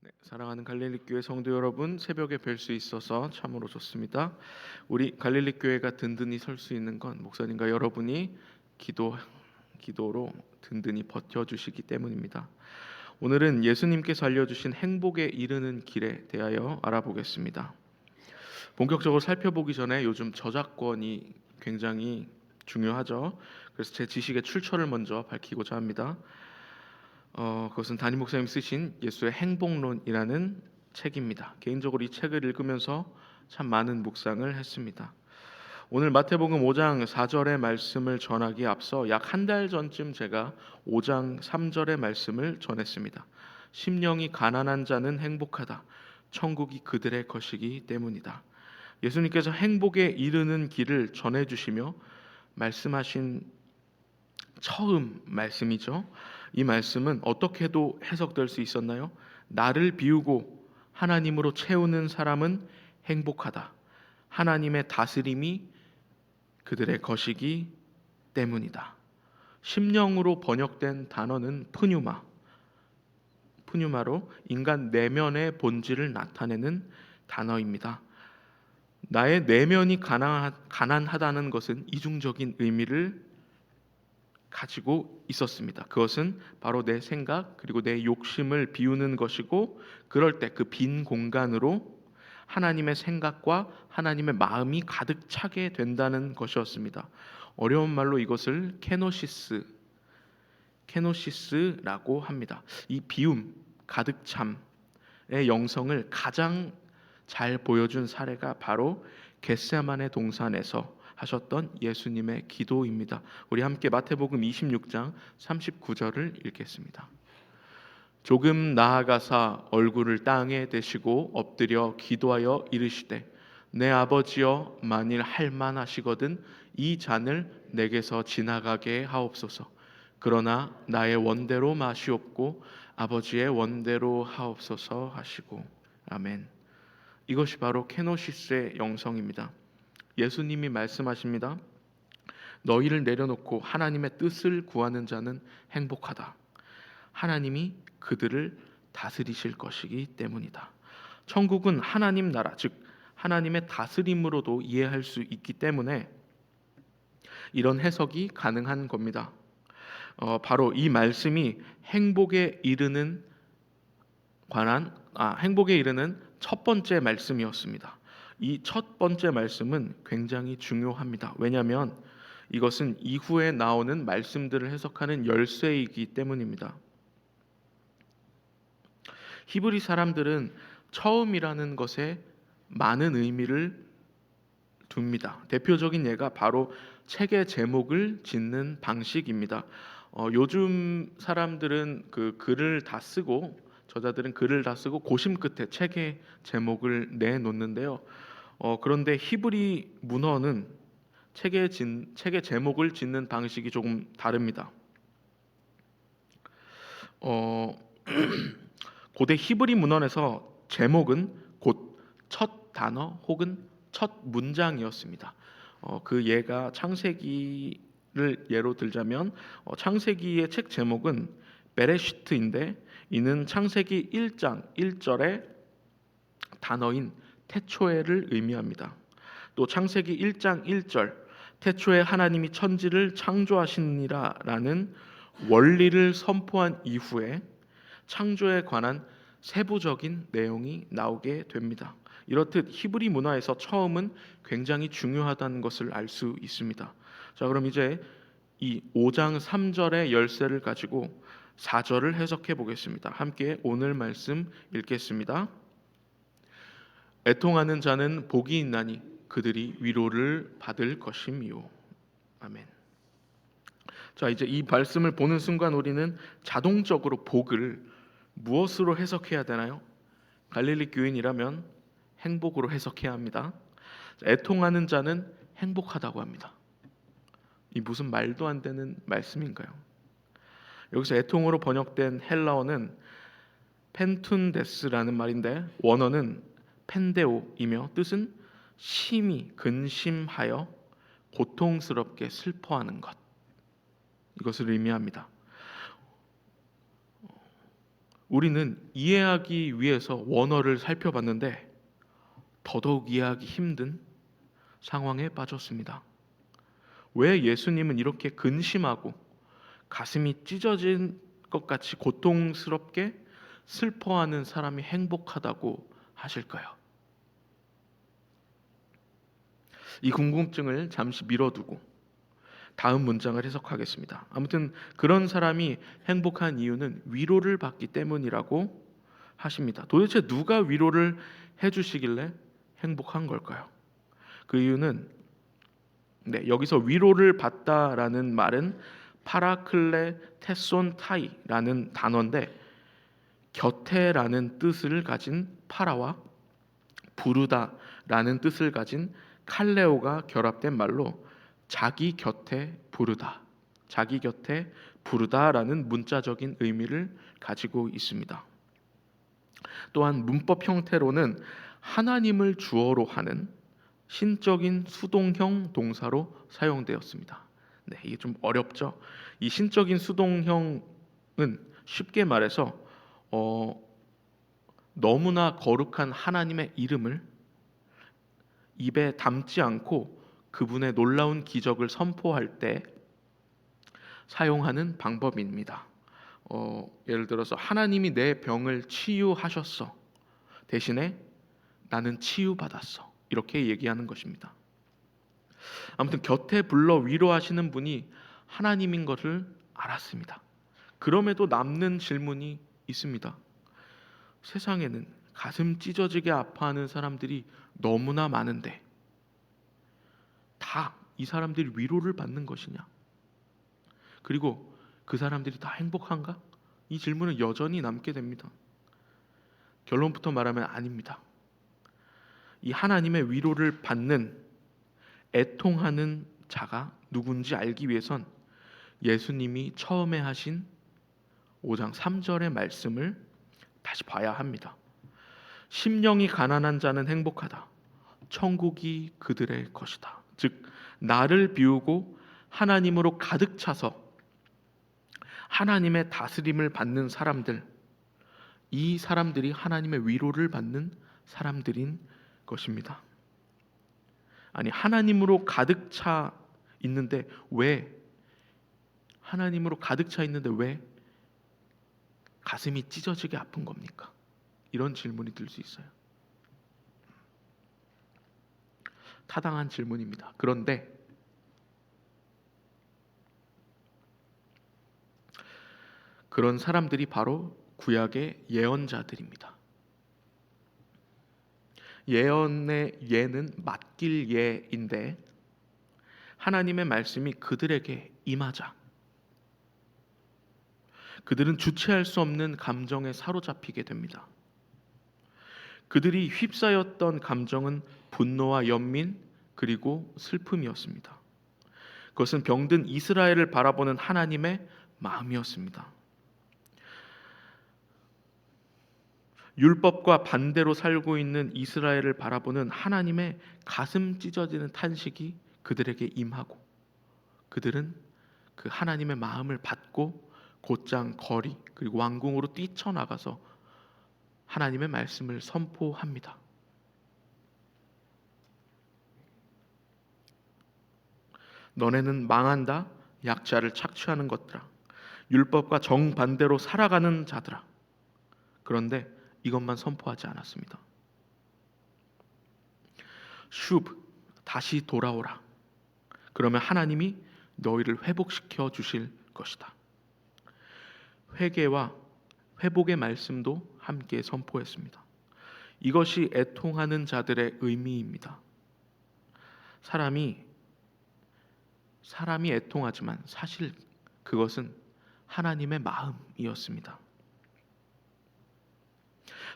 네, 사랑하는 갈릴리 교회 성도 여러분, 새벽에 뵐 수 있어서 참으로 좋습니다. 우리 갈릴리 교회가 든든히 설 수 있는 건 목사님과 여러분이 기도 기도로 든든히 버텨 주시기 때문입니다. 오늘은 예수님께서 알려주신 행복에 이르는 길에 대하여 알아보겠습니다. 본격적으로 살펴보기 전에 요즘 저작권이 굉장히 중요하죠. 그래서 제 지식의 출처를 먼저 밝히고자 합니다. 어, 그것은 담임 목사님 쓰신 예수의 행복론이라는 책입니다. 개인적으로 이 책을 읽으면서 참 많은 묵상을 했습니다. 오늘 마태복음 5장 4절의 말씀을 전하기에 앞서 약 한 달 전쯤 제가 5장 3절의 말씀을 전했습니다. 심령이 가난한 자는 행복하다. 천국이 그들의 것이기 때문이다. 예수님께서 행복에 이르는 길을 전해 주시며 말씀하신 처음 말씀이죠. 이 말씀은 어떻게도 해석될 수 있었나요? 나를 비우고 하나님으로 채우는 사람은 행복하다. 하나님의 다스림이 그들의 것이기 때문이다. 심령으로 번역된 단어는 푸뉴마. 푸뉴마로 인간 내면의 본질을 나타내는 단어입니다. 나의 내면이 가난하다는 것은 이중적인 의미를 가지고 있었습니다. 그것은 바로 내 생각 그리고 내 욕심을 비우는 것이고 그럴 때 그 빈 공간으로 하나님의 생각과 하나님의 마음이 가득 차게 된다는 것이었습니다. 어려운 말로 이것을 케노시스 케노시스라고 합니다. 이 비움, 가득 참의 영성을 가장 잘 보여준 사례가 바로 겟세만의 동산에서 하셨던 예수님의 기도입니다. 우리 함께 마태복음 26장 39절을 읽겠습니다. 조금 나아가사 얼굴을 땅에 대시고 엎드려 기도하여 이르시되 내 아버지여 만일 할 만하시거든 이 잔을 내게서 지나가게 하옵소서. 그러나 나의 원대로 마시옵고 아버지의 원대로 하옵소서 하시고 아멘. 이것이 바로 케노시스의 영성입니다. 예수님이 말씀하십니다. 너희를 내려놓고 하나님의 뜻을 구하는 자는 행복하다. 하나님이 그들을 다스리실 것이기 때문이다. 천국은 하나님 나라, 즉 하나님의 다스림으로도 이해할 수 있기 때문에 이런 해석이 가능한 겁니다. 어, 바로 이 말씀이 행복에 이르는 관한 아, 행복에 이르는 첫 번째 말씀이었습니다. 이 첫 번째 말씀은 굉장히 중요합니다. 왜냐하면 이것은 이후에 나오는 말씀들을 해석하는 열쇠이기 때문입니다. 히브리 사람들은 처음이라는 것에 많은 의미를 둡니다. 대표적인 예가 바로 책의 제목을 짓는 방식입니다. 어, 요즘 사람들은 그 글을 다 쓰고 저자들은 글을 다 쓰고 고심 끝에 책의 제목을 내놓는데요. 어, 그런데 히브리 문헌은 책의 진, 책의 제목을 짓는 방식이 조금 다릅니다. 어, 고대 히브리 문헌에서 제목은 곧 첫 단어 혹은 첫 문장이었습니다. 어, 그 예가 창세기를 예로 들자면 어, 창세기의 책 제목은 베레시트인데 이는 창세기 1장 1절의 단어인 태초에를 의미합니다. 또 창세기 1장 1절 태초에 하나님이 천지를 창조하시니라라는 원리를 선포한 이후에 창조에 관한 세부적인 내용이 나오게 됩니다. 이렇듯 히브리 문화에서 처음은 굉장히 중요하다는 것을 알 수 있습니다. 자, 그럼 이제 이 5장 3절의 열쇠를 가지고 4절을 해석해 보겠습니다. 함께 오늘 말씀 읽겠습니다. 애통하는 자는 복이 있나니 그들이 위로를 받을 것임이요. 아멘. 자, 이제 이 말씀을 보는 순간 우리는 자동적으로 복을 무엇으로 해석해야 되나요? 갈릴리 교인이라면 행복으로 해석해야 합니다. 애통하는 자는 행복하다고 합니다. 이 무슨 말도 안 되는 말씀인가요? 여기서 애통으로 번역된 헬라어는 펜툰데스라는 말인데 원어는 펜데오이며 뜻은 심히 근심하여 고통스럽게 슬퍼하는 것 이것을 의미합니다. 우리는 이해하기 위해서 원어를 살펴봤는데 더더욱 이해하기 힘든 상황에 빠졌습니다. 왜 예수님은 이렇게 근심하고 가슴이 찢어진 것 같이 고통스럽게 슬퍼하는 사람이 행복하다고 하실까요? 이 궁금증을 잠시 미뤄두고 다음 문장을 해석하겠습니다. 아무튼 그런 사람이 행복한 이유는 위로를 받기 때문이라고 하십니다. 도대체 누가 위로를 해주시길래 행복한 걸까요? 그 이유는 네, 여기서 위로를 받다라는 말은 파라클레 테손 타이라는 단어인데 곁에라는 뜻을 가진 파라와 부르다라는 뜻을 가진 칼레오가 결합된 말로 자기 곁에 부르다, 자기 곁에 부르다라는 문자적인 의미를 가지고 있습니다. 또한 문법 형태로는 하나님을 주어로 하는 신적인 수동형 동사로 사용되었습니다. 네, 이게 좀 어렵죠. 이 신적인 수동형은 쉽게 말해서 어, 너무나 거룩한 하나님의 이름을 입에 담지 않고 그분의 놀라운 기적을 선포할 때 사용하는 방법입니다. 어, 예를 들어서 하나님이 내 병을 치유하셨어. 대신에 나는 치유받았어. 이렇게 얘기하는 것입니다. 아무튼 곁에 불러 위로하시는 분이 하나님인 것을 알았습니다. 그럼에도 남는 질문이 있습니다. 세상에는 가슴 찢어지게 아파하는 사람들이 너무나 많은데 다 이 사람들이 위로를 받는 것이냐? 그리고 그 사람들이 다 행복한가? 이 질문은 여전히 남게 됩니다. 결론부터 말하면 아닙니다. 이 하나님의 위로를 받는 애통하는 자가 누군지 알기 위해선 예수님이 처음에 하신 5장 3절의 말씀을 다시 봐야 합니다. 심령이 가난한 자는 행복하다. 천국이 그들의 것이다. 즉 나를 비우고 하나님으로 가득 차서 하나님의 다스림을 받는 사람들 이 사람들이 하나님의 위로를 받는 사람들인 것입니다. 아니 하나님으로 가득 차 있는데 왜 하나님으로 가득 차 있는데 왜 가슴이 찢어지게 아픈 겁니까? 이런 질문이 들 수 있어요. 타당한 질문입니다. 그런데 그런 사람들이 바로 구약의 예언자들입니다. 예언의 예는 맡길 예인데 하나님의 말씀이 그들에게 임하자 그들은 주체할 수 없는 감정에 사로잡히게 됩니다. 그들이 휩싸였던 감정은 분노와 연민 그리고 슬픔이었습니다. 그것은 병든 이스라엘을 바라보는 하나님의 마음이었습니다. 율법과 반대로 살고 있는 이스라엘을 바라보는 하나님의 가슴 찢어지는 탄식이 그들에게 임하고 그들은 그 하나님의 마음을 받고 곧장 거리 그리고 왕궁으로 뛰쳐나가서 하나님의 말씀을 선포합니다. 너네는 망한다 약자를 착취하는 것들아 율법과 정반대로 살아가는 자들아 그런데 이것만 선포하지 않았습니다. 슈브 다시 돌아오라. 그러면 하나님이 너희를 회복시켜 주실 것이다. 회개와 회복의 말씀도 함께 선포했습니다. 이것이 애통하는 자들의 의미입니다. 사람이 사람이 애통하지만 사실 그것은 하나님의 마음이었습니다.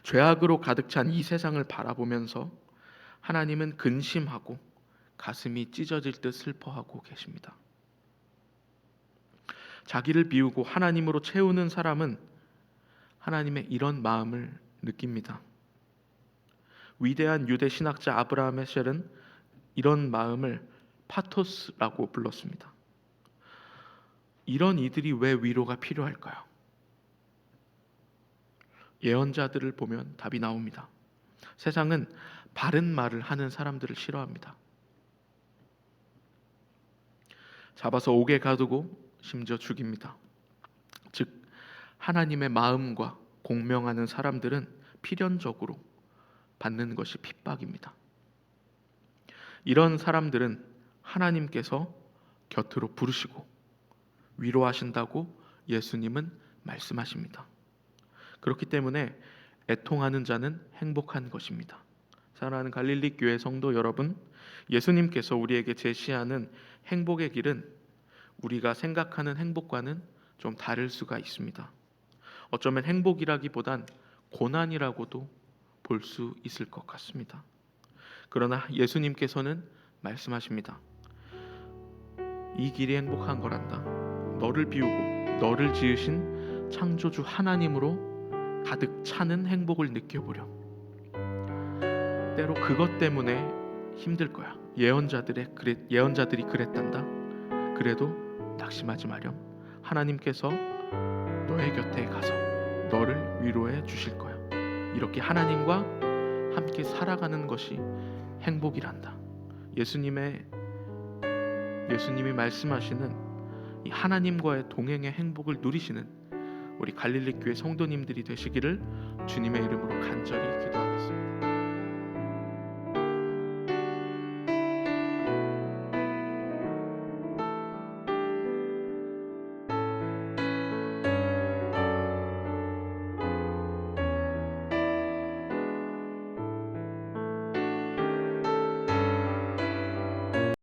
죄악으로 가득 찬 이 세상을 바라보면서 하나님은 근심하고 가슴이 찢어질 듯 슬퍼하고 계십니다. 자기를 비우고 하나님으로 채우는 사람은 하나님의 이런 마음을 느낍니다. 위대한 유대 신학자 아브라함 헤셀은 이런 마음을 파토스라고 불렀습니다. 이런 이들이 왜 위로가 필요할까요? 예언자들을 보면 답이 나옵니다. 세상은 바른 말을 하는 사람들을 싫어합니다. 잡아서 옥에 가두고 심지어 죽입니다. 즉 하나님의 마음과 공명하는 사람들은 필연적으로 받는 것이 핍박입니다. 이런 사람들은 하나님께서 곁으로 부르시고 위로하신다고 예수님은 말씀하십니다. 그렇기 때문에 애통하는 자는 행복한 것입니다. 사랑하는 갈릴리 교회 성도 여러분, 예수님께서 우리에게 제시하는 행복의 길은 우리가 생각하는 행복과는 좀 다를 수가 있습니다. 어쩌면 행복이라기보단 고난이라고도 볼 수 있을 것 같습니다. 그러나 예수님께서는 말씀하십니다. 이 길이 행복한 거란다. 너를 비우고 너를 지으신 창조주 하나님으로 가득 차는 행복을 느껴보렴. 때로 그것 때문에 힘들 거야. 예언자들의 예언자들이 그랬단다. 그래도 낙심하지 마렴. 하나님께서 너의 곁에 가서 너를 위로해 주실 거야. 이렇게 하나님과 함께 살아가는 것이 행복이란다. 예수님의 예수님이 말씀하시는 이 하나님과의 동행의 행복을 누리시는 우리 갈릴리 교회 성도님들이 되시기를 주님의 이름으로 간절히 기도하겠습니다.